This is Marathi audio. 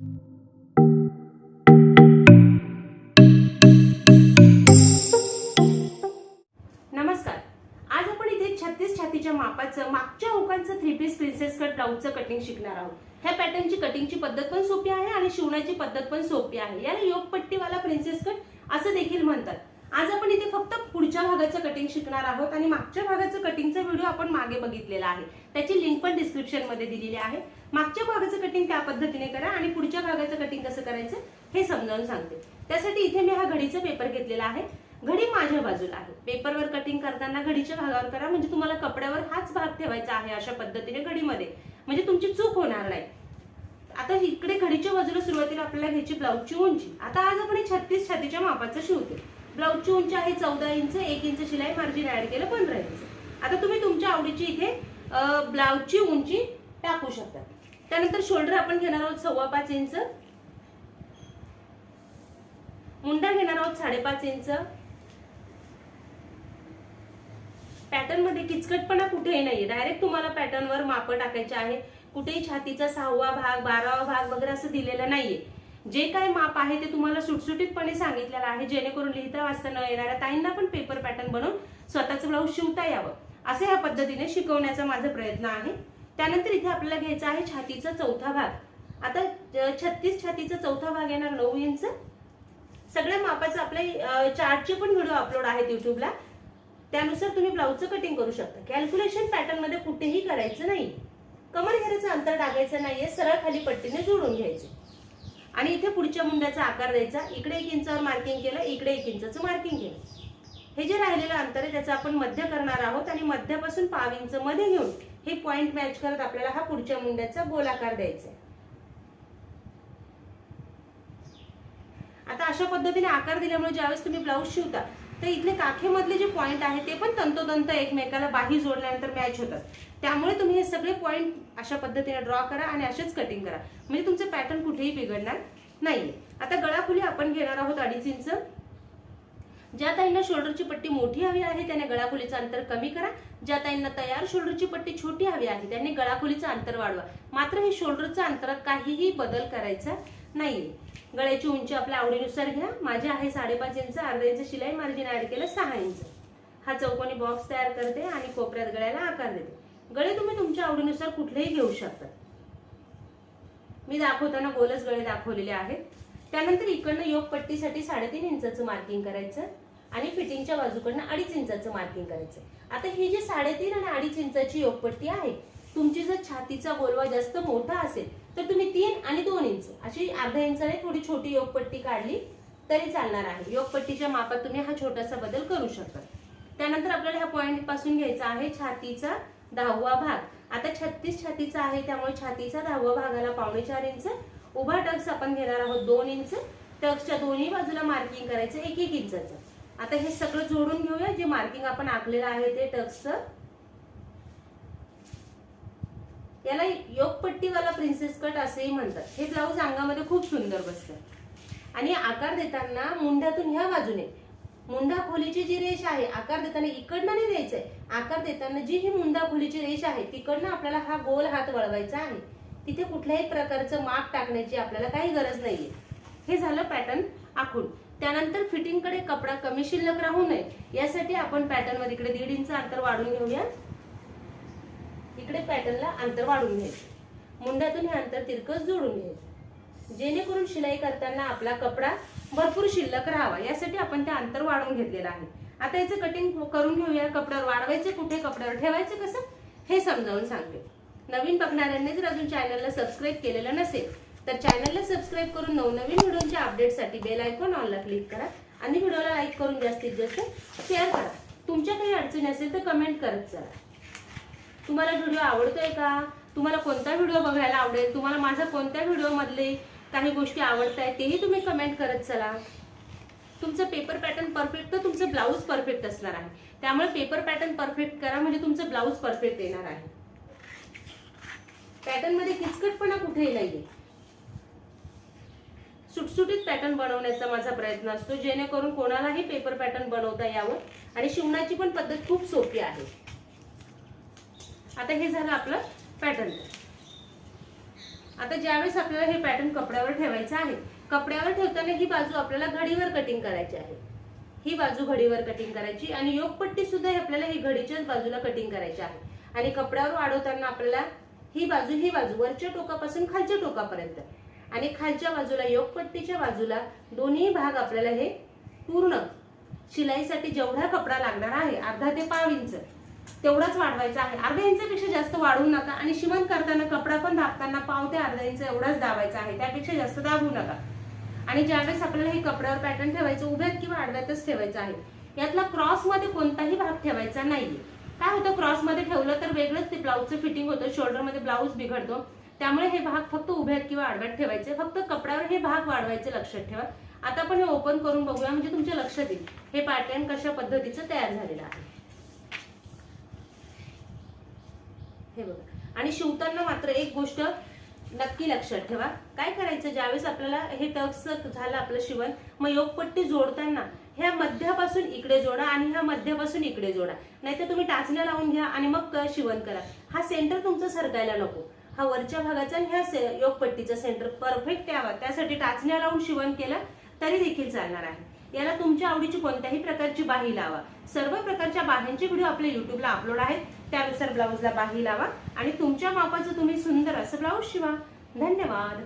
नमस्कार. आज आपण इथे छत्तीस छातीच्या मापाचं मागच्या हुकांचं थ्री पीस प्रिन्सेस कट ब्लाऊजचं कटिंग शिकणार आहोत. ह्या पॅटर्नची कटिंगची पद्धत पण सोपी आहे आणि शिवण्याची पद्धत पण सोपी आहे. याला योगपट्टीवाला प्रिन्सेस कट असं देखील म्हणतात. आज आपण इथे फक्त पुढच्या भागाचं कटिंग शिकणार आहोत आणि मागच्या भागाचं कटिंगचा व्हिडिओ आपण मागे बघितलेला आहे. त्याची लिंक पण डिस्क्रिप्शनमध्ये दिलेली आहे. मागच्या भागाचं कटिंग त्या पद्धतीने करा आणि पुढच्या भागाचं कटिंग कसं करायचं हे समजावून सांगते. त्यासाठी इथे मी हा घडीचा पेपर घेतलेला आहे. घडी माझ्या बाजूला आहे. पेपरवर कटिंग करताना घडीच्या भागावर करा. म्हणजे तुम्हाला कपड्यावर हाच भाग ठेवायचा आहे अशा पद्धतीने घडीमध्ये. म्हणजे तुमची चूक होणार नाही. आता इकडे घडीच्या बाजूला सुरुवातीला आपल्याला घ्यायची ब्लाऊजची उंची. आता आज आपण छत्तीस छातीच्या मापाचं शिवतो. ब्लाऊजची उंची आहे चौदा इंच एक इंच शिलाई मार्जिन ऍड केलं पंधरा इंच. आता तुम्ही तुमच्या आवडीची इथे ब्लाऊजची उंची टाकू शकता. त्यानंतर शोल्डर आपण घेणार आहोत सव्वा पाच इंच. मुंडा घेणार आहोत साडेपाच इंच. पॅटर्नमध्ये किचकटपणा कुठेही नाहीये. डायरेक्ट तुम्हाला पॅटर्न वर माप टाकायचे आहे. कुठेही छातीचा सहावा भाग बारावा भाग वगैरे असं दिलेलं नाहीये. जे काय माप आहे ते तुम्हाला सुटसुटीतपणे सांगितलेलं आहे. जेणेकरून लिहिता वाचता न येणाऱ्या ताईंना पण पेपर पॅटर्न बनवून स्वतःचं ब्लाऊज शिवता यावं. असं ह्या पद्धतीने शिकवण्याचा माझा प्रयत्न आहे. त्यानंतर इथे आपल्याला घ्यायचा आहे छातीचा चौथा भाग. आता छत्तीस छातीचा चौथा भाग येणार नऊ इंच. सगळ्या मापाचं आपले चार्टचे पण व्हिडिओ अपलोड आहेत युट्यूबला त्यानुसार तुम्ही ब्लाऊजचं कटिंग करू शकता. कॅल्क्युलेशन पॅटर्नमध्ये कुठेही करायचं नाही. कमर घेण्याचं अंतर टाकायचं नाहीये. सरळ खाली पट्टीने जोडून घ्यायचे. आणि इथे पुढच्या मुंड्याचा आकार द्यायचा. इकडे एक इंचावर मार्किंग केलं इकडे एक इंचाचं मार्किंग केलं. हे जे राहिलेलं अंतर आहे त्याचं आपण मध्य करणार आहोत आणि मध्यापासून पाव इंच मध्ये घेऊन हे पॉईंट मॅच करत आपल्याला हा पुढच्या मुंड्याचा गोलाकार द्यायचा आहे. आता अशा पद्धतीने आकार दिल्यामुळे ज्यावेळेस तुम्ही ब्लाऊज शिवता तर इथले काखेमधले जे पॉईंट आहे ते पण तंतोतंत एकमेकाला बाही जोडल्यानंतर मॅच होतात. त्यामुळे तुम्ही हे सगळे पॉईंट अशा पद्धतीने ड्रॉ करा आणि असेच कटिंग करा. म्हणजे तुमचे पॅटर्न कुठेही बिघडणार नाहीये. आता गळाखुली आपण घेणार आहोत अडीच इंच. ज्या ताईंना शोल्डरची पट्टी मोठी हवी आहे त्याने गळाखोलीचं अंतर कमी करा. ज्या ताईंना तयार शोल्डरची पट्टी छोटी हवी आहे त्यांनी गळाखोलीचं अंतर वाढवा. मात्र हे शोल्डरच्या अंतरात काहीही बदल करायचा नाहीये. गळ्याची उंची आपल्या आवडीनुसार घ्या. माझी आहे साडेपाच इंच अर्धा इंच शिलाई मार्जिन ऍड केलं सहा इंच. हा चौकोनी बॉक्स तयार करते आणि कोपऱ्यात गळ्याला आकार देते. गळे तुम्ही तुमच्या आवडीनुसार कुठलेही घेऊ शकता. मी दाखवताना गोलच गळे दाखवलेले आहेत. त्यानंतर इकडनं योग पट्टीसाठी साडेतीन इंचाचं मार्किंग करायचं आणि फिटिंगच्या बाजूकडनं अडीच इंचाचं मार्किंग करायचं. आता ही जी साडेतीन आणि अडीच इंचाची योगपट्टी आहे तुमची जर छातीचा गोलवा जास्त मोठा असेल तर तुम्ही तीन आणि दोन इंच अशी अर्धा इंचाने थोडी छोटी योगपट्टी काढली तरी चालणार आहे. योगपट्टीच्या मापात तुम्ही हा छोटासा बदल करू शकता. त्यानंतर आपल्याला ह्या पॉईंटपासून घ्यायचा आहे छातीचा दहावा भाग. आता छत्तीस छातीचा आहे त्यामुळे छातीचा दहावा भागाला पावणे चार इंच उभा टक्स आपण घेणार आहोत दोन इंच टक्सच्या दोन्ही बाजूला मार्किंग करायचं एक एक इंचाचं आता हे सगळं जोडून घेऊया जे मार्किंग आपण आखलेलं आहे ते टक्सचं. याला योगपट्टीवाला प्रिन्सेस कट असेही म्हणतात. हे ब्लाऊज अंगामध्ये खूप सुंदर बसतं. आणि आकार देताना मुंड्यातून ह्या बाजूने मुंडा खोलीची जी रेष आहे आकार देताना इकडनं नाही द्यायचंय. आकार देताना जी ही मुंडा खोलीची रेष आहे तिकडनं आपल्याला हा गोल हात वळवायचा आहे. तिथे कुठल्याही प्रकारचं माप टाकण्याची आपल्याला काही गरज नाहीये. हे झालं पॅटर्न आखून. त्यानंतर फिटिंगकडे कपडा कमी शिल्लक राहू नये. यासाठी आपण पॅटर्नमध्ये इकडे दीड इंच अंतर वाढून घेऊया. इकडे पॅटर्नला अंतर वाढून घ्यायचं मुंडातून हे अंतर तिरकस जोडून घ्यायचं जेणेकरून शिलाई करताना आपला कपडा भरपूर शिल्लक राहावा. यासाठी आपण ते अंतर वाढवून घेतलेलं आहे. आता याचं कटिंग करून घेऊया कपड्यावर. वाढवायचे कुठे कपड्यावर? ठेवायचं कसं? हे समजावून सांगते. नवीन बघणाऱ्यांनी जर अजून चॅनलला सबस्क्राईब केलेलं नसेल तर चॅनलला सबस्क्राईब करून नवनवीन व्हिडिओच्या अपडेटसाठी बेल आयकॉन ऑनला क्लिक करा आणि व्हिडिओला लाईक करून जास्तीत जास्त शेअर करा. तुमच्या काही अडचणी असेल तर कमेंट करत चला तुम्हाला व्हिडिओ आवडतोय का? तुम्हाला कोणता व्हिडिओ बघायला आवडेल? तुम्हाला माझा कोणत्या व्हिडिओ मधले काही गोष्टी आवडत आहेत तेही तुम्ही कमेंट करत चला. तुमचं पेपर पॅटर्न परफेक्ट तर तुमचं ब्लाऊज परफेक्ट असणार आहे. त्यामुळे पेपर पॅटर्न परफेक्ट करा म्हणजे तुमचं ब्लाऊज परफेक्ट येणार आहे. पॅटर्नमध्ये किचकटपणा कुठेही नाहीये. सुटसुटीत पॅटर्न बनवण्याचा माझा प्रयत्न असतो जेणेकरून कोणालाही पेपर पॅटर्न बनवता यावं आणि शिवण्याची पण पद्धत खूप सोपी आहे. आता हे झालं आपलं पॅटर्न आता ज्यावेळेस आपल्याला हे पॅटर्न कपड्यावर ठेवायचं आहे कपड्यावर ठेवताना ही बाजू आपल्याला घडीवर कटिंग करायची आहे. ही बाजू घडीवर कटिंग करायची आणि योगपट्टी सुद्धा आपल्याला ही घडीच्याच बाजूला कटिंग करायची आहे. आणि कपड्यावर वाढवताना आपल्याला ही बाजू ही बाजू वरच्या टोकापासून खालच्या टोकापर्यंत. आणि खालच्या बाजूला योगपट्टीच्या बाजूला दोन्ही भाग आपल्याला हे पूर्ण शिलाईसाठी जेवढा कपडा लागणार आहे अर्धा ते पाव इंच तेवढाच वाढवायचा आहे. अर्ध्या इंचापेक्षा जास्त वाढवू नका आणि शिवण करताना कपडा पण दाबताना पाव ते अर्धा इंच एवढाच दाबायचा आहे. त्यापेक्षा जास्त दाबू नका. आणि ज्यावेळेस आपल्याला हे कपड्यावर पॅटर्न ठेवायचं उभ्यात किंवा आडव्यातच ठेवायचं आहे यातला क्रॉसमध्ये कोणताही भाग ठेवायचा नाहीये. काय होतं क्रॉसमध्ये ठेवलं तर वेगळंच ते ब्लाऊजचं फिटिंग होतं शोल्डरमध्ये ब्लाऊज बिघडतो. त्यामुळे हे भाग फक्त उभ्यात किंवा आडव्यात ठेवायचे. फक्त कपड्यावर हे भाग वाढवायचे लक्षात ठेवा. आता आपण हे ओपन करून बघूया म्हणजे तुमच्या लक्षात येईल. हे पॅटर्न कशा पद्धतीचं तयार झालेलं आहे. हे बघा. आणि शिवताना मात्र एक गोष्ट नक्की लक्षात ठेवा. काय करायचं? ज्यावेळेस आपल्याला हे टक्स झालं आपलं शिवण मग योगपट्टी जोडताना ह्या मध्यापासून इकडे जोडा आणि ह्या मध्यापासून इकडे जोडा. नाहीतर तुम्ही टाचण्या लावून घ्या आणि मग शिवण करा. हा सेंटर तुमचं सरकायला नको. हा वरच्या भागाचा आणि ह्या से- योगपट्टीचा सेंटर परफेक्ट यावा त्यासाठी टाचण्या लावून शिवण केलं तरी देखील चालणार आहे. याला तुमच्या आवडीची कोणत्याही प्रकारची बाही लावा. सर्व प्रकारच्या बाह्यांचे व्हिडिओ आपल्या युट्यूबला अपलोड आहेत. त्यानुसार ब्लाऊजला बाही लावा आणि तुमच्या मापाचं तुम्ही सुंदर असं ब्लाऊज शिवा. धन्यवाद.